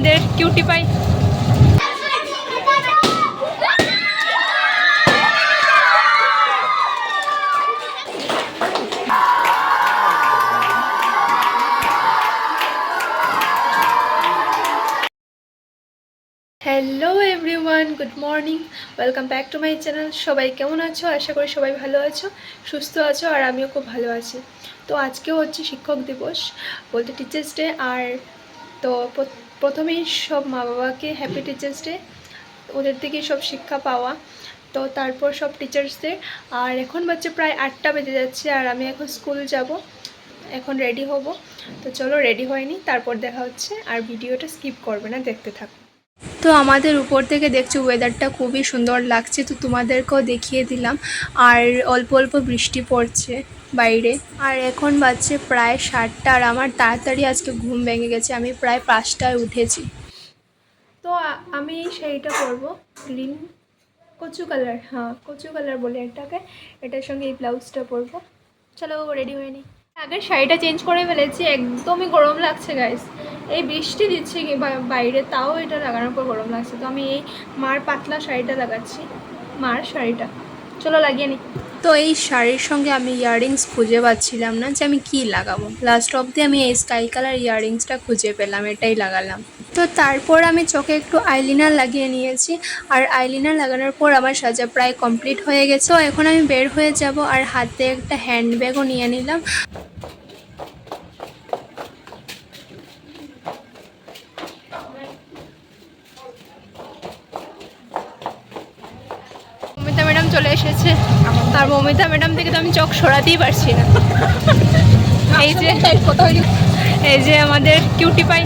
আমাদের cutie pie. Hello everyone good morning welcome back to my channel সবাই কেমন আছো? আশা করি সবাই ভালো আছো, সুস্থ আছো, আর আমিও খুব ভালো আছি। তো আজকেও হচ্ছে শিক্ষক দিবস। বলতে টিচার্স ডে আর তো প্রথমেই সব মা বাবাকে হ্যাপি টিচার্স ডে ওদের থেকে সব শিক্ষা পাওয়া। তো তারপর সব টিচার্সদের আর এখন বাচ্চা প্রায় আটটা বেজে যাচ্ছে আর আমি এখন স্কুল যাব। এখন রেডি হব। তো চলো রেডি হয়নি, তারপর দেখা হচ্ছে। আর ভিডিওটা স্কিপ করবে না, দেখতে থাকো। তো আমাদের উপর থেকে দেখছি ওয়েদারটা খুবই সুন্দর লাগছে, তো তোমাদেরকেও দেখিয়ে দিলাম। আর অল্প অল্প বৃষ্টি পড়ছে। বাইরে। আর এখন বাজছে প্রায় সাতটা আর আমার তাড়াতাড়ি আজকে ঘুম ভেঙে গেছে। আমি প্রায় পাঁচটায় উঠেছি। তো আমি এই শাড়িটা পরবো। গ্রিন কচু কালার হ্যাঁ কচু কালার বলে এটাকে এটার সঙ্গে এই ব্লাউজটা পরবো। চলো, রেডি হয়ে নি। আগের শাড়িটা চেঞ্জ করে ফেলেছি। একদমই গরম লাগছে গাইস এই বৃষ্টি দিচ্ছে বাইরে, তাও এটা লাগানোর পর গরম লাগছে। তো আমি এই মার পাতলা শাড়িটা লাগাচ্ছি। মার শাড়িটা। চলো, লাগিয়ে নিই তো এই শাড়ির সঙ্গে আমি ইয়াররিংস খুঁজে পাচ্ছিলাম না যে আমি কি লাগাবো। লাস্ট অবধি আমি এই স্কাই কালার ইয়াররিংসটা খুঁজে পেলাম, এটাই লাগালাম। তো তারপর আমি চোখে একটু আইলিনার লাগিয়ে নিয়েছি, আর আইলিনার লাগানোর পর আমার সাজা প্রায় কমপ্লিট হয়ে গেছে। এখন আমি বের হয়ে যাব আর হাতে একটা হ্যান্ডব্যাগও নিয়ে নিলাম মমিতা ম্যাডাম চলে এসেছে। আর মমিতা ম্যাডাম থেকে তো আমি চোখ সরাতেই পারছি না। এই যে এই যে আমাদের কিউটি পাই।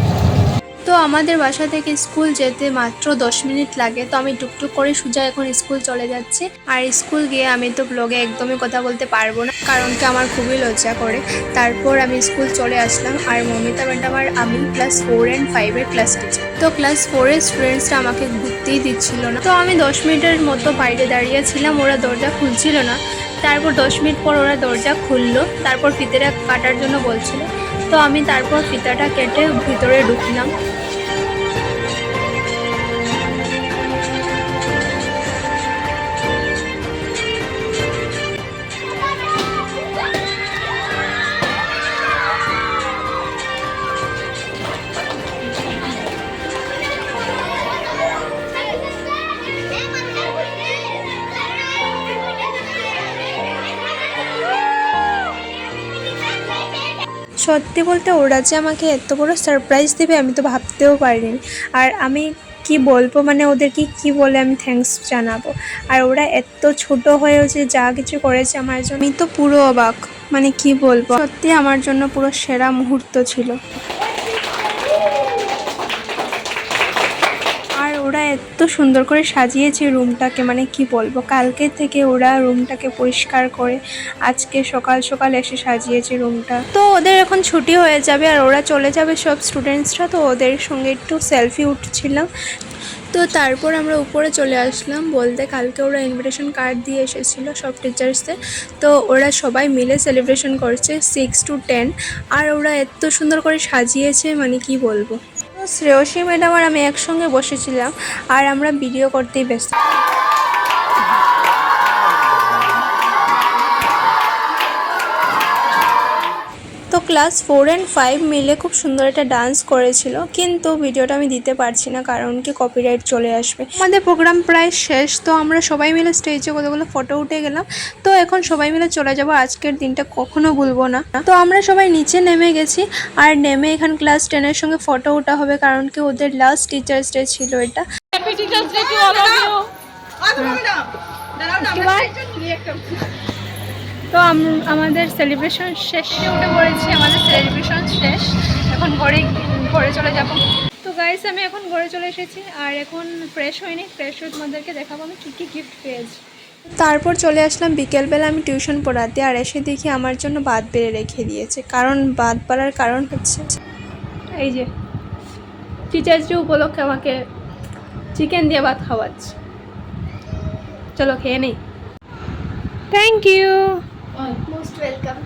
তো আমাদের বাসা থেকে স্কুল যেতে মাত্র দশ মিনিট লাগে। তো আমি টুকটুক করে সোজা এখন স্কুল চলে যাচ্ছি। আর স্কুল গিয়ে আমি তো ব্লগে একদমই কথা বলতে পারব না, কারণ কি আমার খুবই লজ্জা করে। তারপর আমি স্কুল চলে আসলাম আর মমিতা ম্যাডাম আর আমি ক্লাস ফোর অ্যান্ড ফাইভের ক্লাস টিচার তো ক্লাস ফোরের স্টুডেন্টসরা আমাকে ঘুরতেই দিচ্ছিল না। তো আমি দশ মিনিটের মতো বাইরে দাঁড়িয়েছিলাম ওরা দরজা খুলছিল না। তারপর দশ মিনিট পর ওরা দরজা খুললো। তারপর ফিতেটা কাটার জন্য বলছিল তো আমি তারপর ফিতাটা কেটে ভিতরে ঢুকলাম। সত্যি বলতে ওরা যে আমাকে এত বড় সারপ্রাইজ দেবে আমি তো ভাবতেও পারিনি। আর আমি কি বলব মানে ওদেরকে কি বলে আমি থ্যাংকস জানাব। আর ওরা এত ছোট হয়েও যে যা কিছু করেছে আমার জন্য, আমি তো পুরো অবাক। মানে কি বলব? সত্যি আমার জন্য পুরো সেরা মুহূর্ত ছিল। ওরা এত সুন্দর করে সাজিয়েছে রুমটাকে মানে কি বলব, কালকে থেকে ওরা রুমটাকে পরিষ্কার করে আজকে সকাল সকাল এসে সাজিয়েছে রুমটা। তো ওদের এখন ছুটি হয়ে যাবে আর ওরা চলে যাবে সব স্টুডেন্টসরা তো ওদের সঙ্গে একটু সেলফি উঠছিলাম। তো তারপর আমরা উপরে চলে আসলাম, বলতে কালকে ওরা ইনভিটেশন কার্ড দিয়ে এসেছিল সব টিচার্সদের তো ওরা সবাই মিলে সেলিব্রেশন করছে সিক্স টু টেন আর ওরা এত সুন্দর করে সাজিয়েছে মানে কি বলব। শ্রেয়সী ম্যাডাম আর আমি একসঙ্গে বসেছিলাম আর আমরা ভিডিও করতেই ব্যস্ত। ক্লাস ফোর অ্যান্ড ফাইভ মিলে খুব সুন্দর একটা ডান্স করেছিল কিন্তু ভিডিওটা আমি দিতে পারছি না কারণ কি কপিরাইট চলে আসবে। আমাদের প্রোগ্রাম প্রায় শেষ তো আমরা সবাই মিলে স্টেজে কতগুলো ফটো উঠে গেলাম তো এখন সবাই মিলে চলে যাব। আজকের দিনটা কখনো ভুলবো না। তো আমরা সবাই নিচে নেমে গেছি আর নেমে এখান ক্লাস টেনের সঙ্গে ফটো ওঠা হবে কারণ কি ওদের লাস্ট টিচার্স ডে ছিল এটা। তো আমাদের সেলিব্রেশন শেষে। উঠে পড়েছি আমাদের সেলিব্রেশন শেষ। এখন ঘরে ঘরে চলে যাব। তো গাইস আমি এখন ঘরে চলে এসেছি আর এখন ফ্রেশ হয়নি ফ্রেশ হয়ে তোমাদেরকে দেখাবো আমি কী কী গিফট পেয়েছি। তারপর চলে আসলাম বিকেলবেলা আমি টিউশন পড়াতে আর এসে দেখি আমার জন্য বাদ বেড়ে রেখে দিয়েছে। কারণ বাদ বাড়ার কারণ হচ্ছে এই যে টিচার্স ডে উপলক্ষে আমাকে চিকেন দিয়ে ভাত খাওয়াচ্ছে। চলো খেয়ে নেই। Thank you most welcome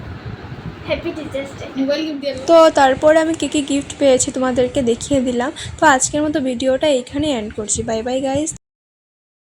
happy teachers day mobile gift তো তারপর আমি কী কী গিফট পেয়েছি তোমাদেরকে দেখিয়ে দিলাম। তো আজকের মতো ভিডিওটা এইখানে এন্ড করছি। Bye bye guys